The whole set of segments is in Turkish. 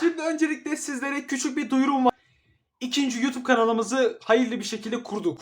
Şimdi öncelikle sizlere küçük bir duyurum var. İkinci YouTube kanalımızı hayırlı bir şekilde kurduk.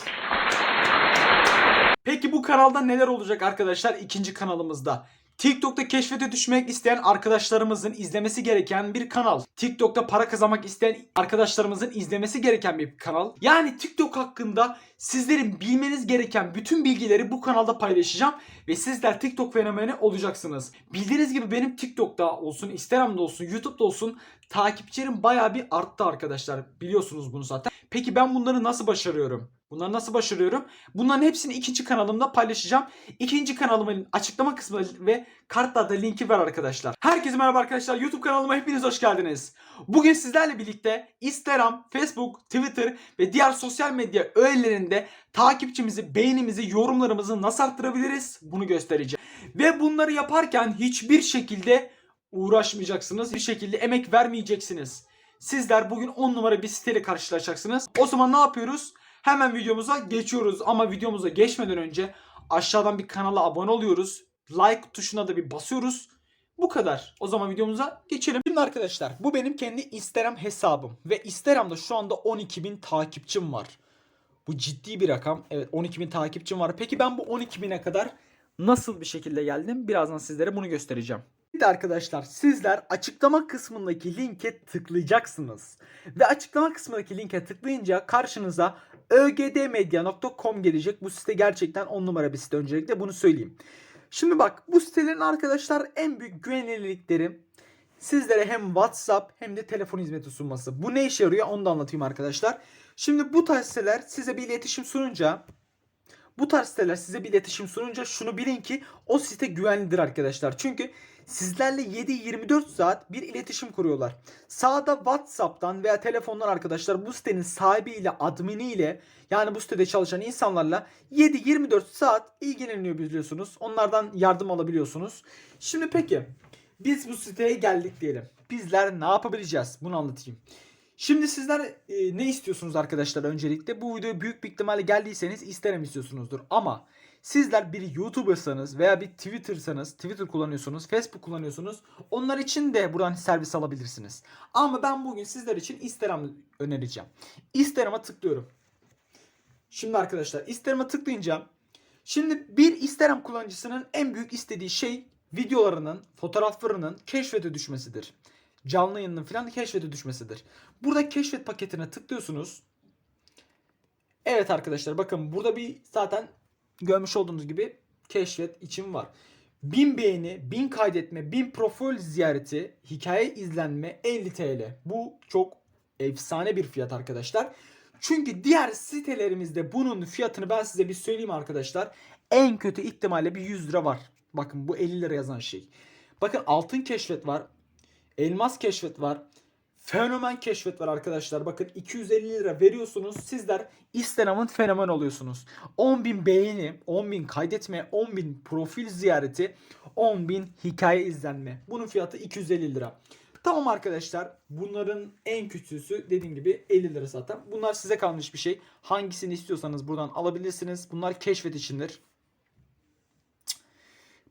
Peki bu kanalda neler olacak arkadaşlar ikinci kanalımızda? TikTok'ta keşfete düşmek isteyen arkadaşlarımızın izlemesi gereken bir kanal. TikTok'ta para kazanmak isteyen arkadaşlarımızın izlemesi gereken bir kanal. Yani TikTok hakkında sizlerin bilmeniz gereken bütün bilgileri bu kanalda paylaşacağım ve sizler TikTok fenomeni olacaksınız. Bildiğiniz gibi benim TikTok'ta olsun, Instagram'da olsun, YouTube'da olsun takipçilerim bayağı bir arttı arkadaşlar. Biliyorsunuz bunu zaten. Peki ben bunları nasıl başarıyorum? Bunları nasıl başarıyorum? Bunların hepsini ikinci kanalımda paylaşacağım. İkinci kanalımın açıklama kısmı ve kartlarda linki var arkadaşlar. Herkese merhaba arkadaşlar. YouTube kanalıma hepiniz hoş geldiniz. Bugün sizlerle birlikte Instagram, Facebook, Twitter ve diğer sosyal medya öğelerinde takipçimizi, beğenimizi, yorumlarımızı nasıl arttırabiliriz? Bunu göstereceğim. Ve bunları yaparken hiçbir şekilde uğraşmayacaksınız. Bir şekilde emek vermeyeceksiniz. Sizler bugün 10 numara bir siteyle karşılaşacaksınız. O zaman ne yapıyoruz? Hemen videomuza geçiyoruz. Ama videomuza geçmeden önce aşağıdan bir kanala abone oluyoruz. Like tuşuna da bir basıyoruz. Bu kadar. O zaman videomuza geçelim. Şimdi arkadaşlar bu benim kendi Instagram hesabım. Ve Instagram'da şu anda 12.000 takipçim var. Bu ciddi bir rakam. Evet 12.000 takipçim var. Peki ben bu 12.000'e kadar nasıl bir şekilde geldim? Birazdan sizlere bunu göstereceğim. Şimdi arkadaşlar sizler açıklama kısmındaki linke tıklayacaksınız. Ve açıklama kısmındaki linke tıklayınca karşınıza ögdmedia.com gelecek. Bu site gerçekten 10 numara bir site öncelikle bunu söyleyeyim. Şimdi bak bu sitelerin arkadaşlar en büyük güvenilirlikleri sizlere hem WhatsApp hem de telefon hizmeti sunması. Bu ne işe yarıyor onu da anlatayım arkadaşlar. Şimdi bu tarz siteler size bir iletişim sununca bu tarz siteler size bir iletişim sununca şunu bilin ki o site güvenlidir arkadaşlar. Çünkü sizlerle 7-24 saat bir iletişim kuruyorlar. Sağda WhatsApp'tan veya telefondan arkadaşlar bu sitenin sahibiyle, adminiyle yani bu sitede çalışan insanlarla 7-24 saat ilgileniyor biliyorsunuz. Onlardan yardım alabiliyorsunuz. Şimdi peki biz bu siteye geldik diyelim. Bizler ne yapabileceğiz? Bunu anlatayım. Şimdi sizler e, ne istiyorsunuz arkadaşlar öncelikle? Bu videoya büyük bir ihtimalle geldiyseniz isterim istiyorsunuzdur. Ama sizler bir YouTuber'sanız veya bir Twitter'sanız, Twitter kullanıyorsunuz, Facebook kullanıyorsunuz. Onlar için de buradan servis alabilirsiniz. Ama ben bugün sizler için Instagram önereceğim. Instagram'a tıklıyorum. Şimdi arkadaşlar Instagram'a tıklayınca şimdi bir Instagram kullanıcısının en büyük istediği şey videolarının, fotoğraflarının keşfete düşmesidir canlı yayının falan keşfete düşmesidir. Burada keşfet paketine tıklıyorsunuz. Evet arkadaşlar bakın burada bir zaten görmüş olduğunuz gibi keşfet için var. 1000 beğeni, 1000 kaydetme, 1000 profil ziyareti, hikaye izlenme 50 TL. Bu çok efsane bir fiyat arkadaşlar. Çünkü diğer sitelerimizde bunun fiyatını ben size bir söyleyeyim arkadaşlar. En kötü ihtimalle bir 100 lira var. Bakın bu 50 lira yazan şey. Bakın altın keşfet var. Elmas keşfet var. Fenomen keşfet var arkadaşlar. Bakın 250 lira veriyorsunuz. Sizler Instagram'ın fenomen oluyorsunuz. 10.000 beğeni, 10.000 kaydetme, 10.000 profil ziyareti, 10.000 hikaye izlenme. Bunun fiyatı 250 lira. Tamam arkadaşlar bunların en kötüsü dediğim gibi 50 lira zaten. Bunlar size kalmış bir şey. Hangisini istiyorsanız buradan alabilirsiniz. Bunlar keşfet içindir.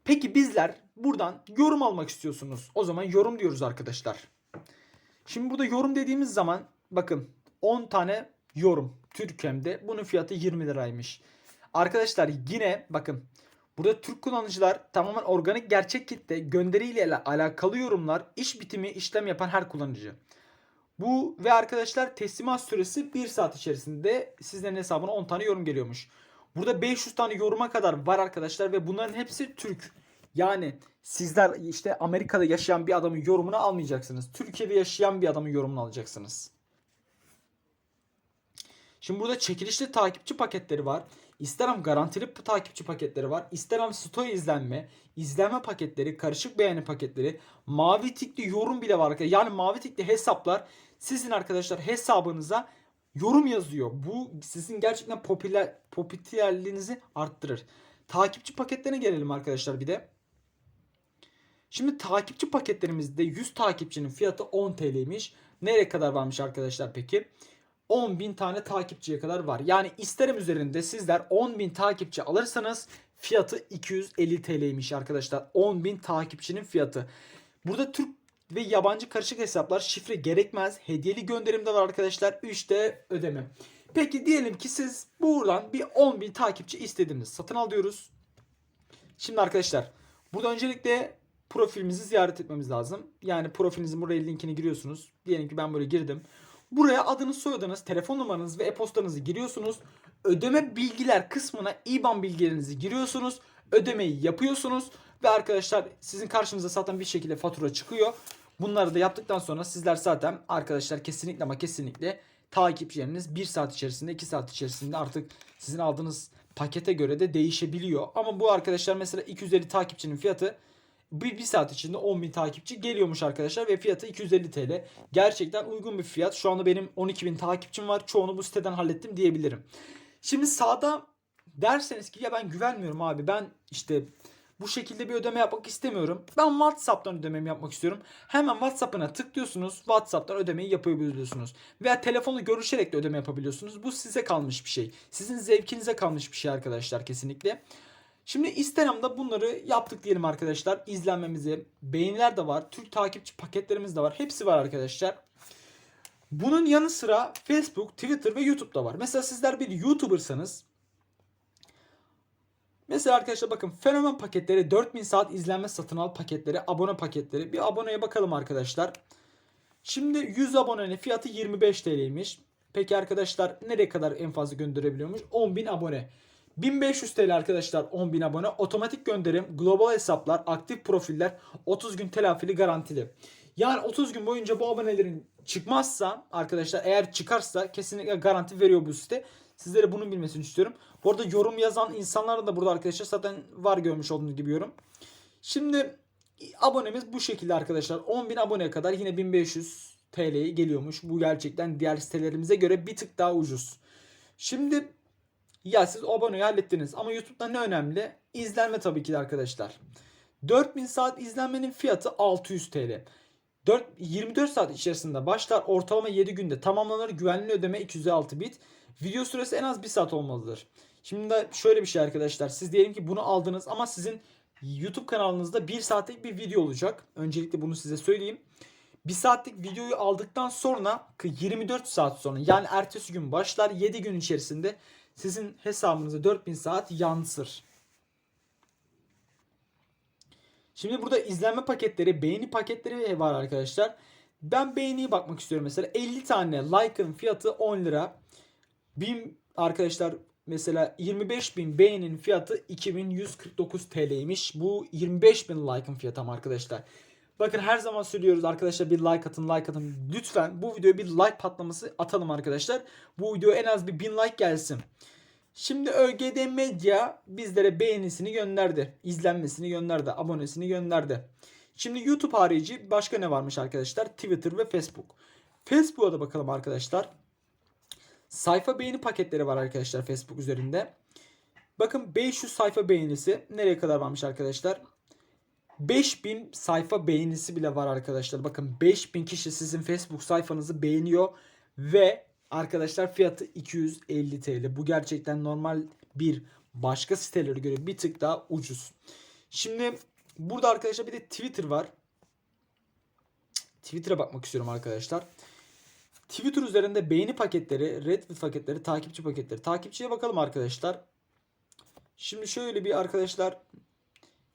Peki bizler buradan yorum almak istiyorsunuz. O zaman yorum diyoruz arkadaşlar. Şimdi burada yorum dediğimiz zaman bakın 10 tane yorum Türkem'de bunun fiyatı 20 liraymış. Arkadaşlar yine bakın burada Türk kullanıcılar tamamen organik gerçek kitle gönderiyle alakalı yorumlar iş bitimi işlem yapan her kullanıcı. Bu ve arkadaşlar teslimat süresi 1 saat içerisinde sizlerin hesabına 10 tane yorum geliyormuş. Burada 500 tane yoruma kadar var arkadaşlar ve bunların hepsi Türk. Yani sizler işte Amerika'da yaşayan bir adamın yorumunu almayacaksınız. Türkiye'de yaşayan bir adamın yorumunu alacaksınız. Şimdi burada çekilişli takipçi paketleri var. Instagram garantili takipçi paketleri var. Instagram story izlenme, izlenme paketleri, karışık beğeni paketleri, mavi tikli yorum bile var. Yani mavi tikli hesaplar sizin arkadaşlar hesabınıza yorum yazıyor. Bu sizin gerçekten popüler popülerliğinizi arttırır. Takipçi paketlerine gelelim arkadaşlar bir de. Şimdi takipçi paketlerimizde 100 takipçinin fiyatı 10 TL'ymiş. Nereye kadar varmış arkadaşlar peki? 10.000 tane takipçiye kadar var. Yani isterim üzerinde sizler 10.000 takipçi alırsanız fiyatı 250 TL'ymiş arkadaşlar. 10.000 takipçinin fiyatı. Burada Türk ve yabancı karışık hesaplar şifre gerekmez. Hediyeli gönderim de var arkadaşlar. 3'te ödeme. Peki diyelim ki siz buradan bir 10.000 takipçi istediniz. Satın al diyoruz. Şimdi arkadaşlar burada öncelikle profilimizi ziyaret etmemiz lazım. Yani profilinizin buraya linkini giriyorsunuz. Diyelim ki ben böyle girdim. Buraya adınız, soyadınız, telefon numaranız ve e-postanızı giriyorsunuz. Ödeme bilgiler kısmına IBAN bilgilerinizi giriyorsunuz. Ödemeyi yapıyorsunuz ve arkadaşlar sizin karşınıza zaten bir şekilde fatura çıkıyor. Bunları da yaptıktan sonra sizler zaten arkadaşlar kesinlikle ama kesinlikle takipçileriniz 1 saat içerisinde 2 saat içerisinde artık sizin aldığınız pakete göre de değişebiliyor. Ama bu arkadaşlar mesela 250 takipçinin fiyatı bir, bir saat içinde 10.000 takipçi geliyormuş arkadaşlar ve fiyatı 250 TL. Gerçekten uygun bir fiyat. Şu anda benim 12.000 takipçim var. Çoğunu bu siteden hallettim diyebilirim. Şimdi sağda derseniz ki ya ben güvenmiyorum abi ben işte bu şekilde bir ödeme yapmak istemiyorum. Ben WhatsApp'tan ödememi yapmak istiyorum. Hemen WhatsApp'ına tıklıyorsunuz. WhatsApp'tan ödemeyi yapabiliyorsunuz. Veya telefonu görüşerek de ödeme yapabiliyorsunuz. Bu size kalmış bir şey. Sizin zevkinize kalmış bir şey arkadaşlar kesinlikle. Şimdi Instagram'da bunları yaptık diyelim arkadaşlar. İzlenmemizi, beğeniler de var. Türk takipçi paketlerimiz de var. Hepsi var arkadaşlar. Bunun yanı sıra Facebook, Twitter ve YouTube'da var. Mesela sizler bir YouTuber'sanız Mesela arkadaşlar bakın fenomen paketleri 4000 saat izlenme satın al paketleri, abone paketleri. Bir aboneye bakalım arkadaşlar. Şimdi 100 abonenin fiyatı 25 TL'ymiş. Peki arkadaşlar nereye kadar en fazla gönderebiliyormuş? 10.000 abone. 1500 TL arkadaşlar 10.000 abone. Otomatik gönderim, global hesaplar, aktif profiller, 30 gün telafili garantili. Yani 30 gün boyunca bu abonelerin çıkmazsa arkadaşlar eğer çıkarsa kesinlikle garanti veriyor bu site. Sizlere bunun bilmesini istiyorum. Bu arada yorum yazan insanlar da burada arkadaşlar zaten var görmüş olduğunuz gibi yorum. Şimdi abonemiz bu şekilde arkadaşlar. 10.000 aboneye kadar yine 1500 TL'ye geliyormuş. Bu gerçekten diğer sitelerimize göre bir tık daha ucuz. Şimdi ya siz aboneyi hallettiniz ama YouTube'da ne önemli? İzlenme tabii ki de arkadaşlar. 4000 saat izlenmenin fiyatı 600 TL. 4, 24 saat içerisinde başlar ortalama 7 günde tamamlanır güvenli ödeme 206 bit. Video süresi en az 1 saat olmalıdır. Şimdi de şöyle bir şey arkadaşlar. Siz diyelim ki bunu aldınız ama sizin YouTube kanalınızda 1 saatlik bir video olacak. Öncelikle bunu size söyleyeyim. 1 saatlik videoyu aldıktan sonra 24 saat sonra yani ertesi gün başlar 7 gün içerisinde sizin hesabınıza 4000 saat yansır. Şimdi burada izlenme paketleri, beğeni paketleri var arkadaşlar. Ben beğeniye bakmak istiyorum mesela. 50 tane like'ın fiyatı 10 lira. 1000 arkadaşlar mesela 25 bin beğeninin fiyatı 2149 TL'ymiş. Bu 25 bin like'ın fiyatı ama arkadaşlar. Bakın her zaman söylüyoruz arkadaşlar bir like atın like atın. Lütfen bu videoya bir like patlaması atalım arkadaşlar. Bu video en az bir 1000 like gelsin. Şimdi ÖGD Medya bizlere beğenisini gönderdi. izlenmesini gönderdi. Abonesini gönderdi. Şimdi YouTube harici başka ne varmış arkadaşlar? Twitter ve Facebook. Facebook'a da bakalım arkadaşlar. Sayfa beğeni paketleri var arkadaşlar Facebook üzerinde. Bakın 500 sayfa beğenisi nereye kadar varmış arkadaşlar? 5000 sayfa beğenisi bile var arkadaşlar. Bakın 5000 kişi sizin Facebook sayfanızı beğeniyor ve arkadaşlar fiyatı 250 TL. Bu gerçekten normal bir başka sitelere göre bir tık daha ucuz. Şimdi burada arkadaşlar bir de Twitter var. Twitter'a bakmak istiyorum arkadaşlar. Twitter üzerinde beğeni paketleri, retweet paketleri, takipçi paketleri. Takipçiye bakalım arkadaşlar. Şimdi şöyle bir arkadaşlar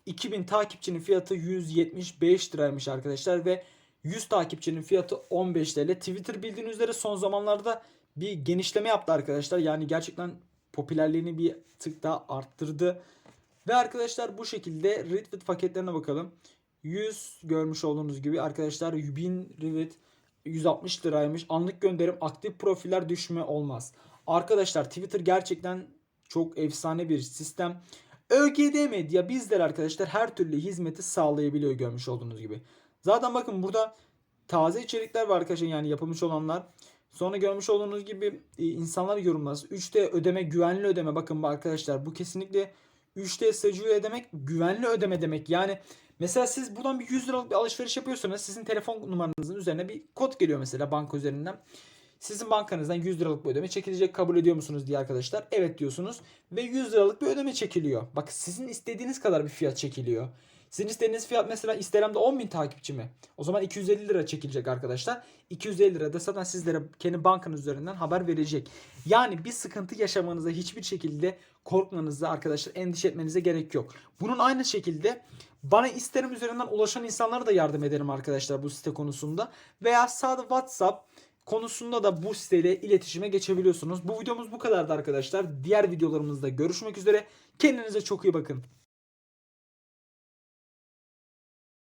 2000 takipçinin fiyatı 175 liraymış arkadaşlar ve 100 takipçinin fiyatı 15 TL. Twitter bildiğiniz üzere son zamanlarda bir genişleme yaptı arkadaşlar. Yani gerçekten popülerliğini bir tık daha arttırdı. Ve arkadaşlar bu şekilde retweet paketlerine bakalım. 100 görmüş olduğunuz gibi arkadaşlar 1000 retweet 160 liraymış. Anlık gönderim aktif profiller düşme olmaz. Arkadaşlar Twitter gerçekten çok efsane bir sistem. ÖGD Medya bizler arkadaşlar her türlü hizmeti sağlayabiliyor görmüş olduğunuz gibi. Zaten bakın burada taze içerikler var arkadaşlar yani yapılmış olanlar. Sonra görmüş olduğunuz gibi e, insanlar yorumlar. 3D ödeme güvenli ödeme bakın arkadaşlar bu kesinlikle 3D secure ödemek güvenli ödeme demek. Yani mesela siz buradan bir 100 liralık bir alışveriş yapıyorsanız sizin telefon numaranızın üzerine bir kod geliyor mesela banka üzerinden. Sizin bankanızdan 100 liralık bir ödeme çekilecek kabul ediyor musunuz diye arkadaşlar. Evet diyorsunuz ve 100 liralık bir ödeme çekiliyor. Bak sizin istediğiniz kadar bir fiyat çekiliyor. Sizin istediğiniz fiyat mesela Instagram'da 10.000 takipçi mi? O zaman 250 lira çekilecek arkadaşlar. 250 lira da zaten sizlere kendi bankanız üzerinden haber verecek. Yani bir sıkıntı yaşamanıza hiçbir şekilde korkmanıza arkadaşlar endişe etmenize gerek yok. Bunun aynı şekilde bana isterim üzerinden ulaşan insanlara da yardım ederim arkadaşlar bu site konusunda. Veya sağda WhatsApp konusunda da bu siteyle iletişime geçebiliyorsunuz. Bu videomuz bu kadardı arkadaşlar. Diğer videolarımızda görüşmek üzere. Kendinize çok iyi bakın.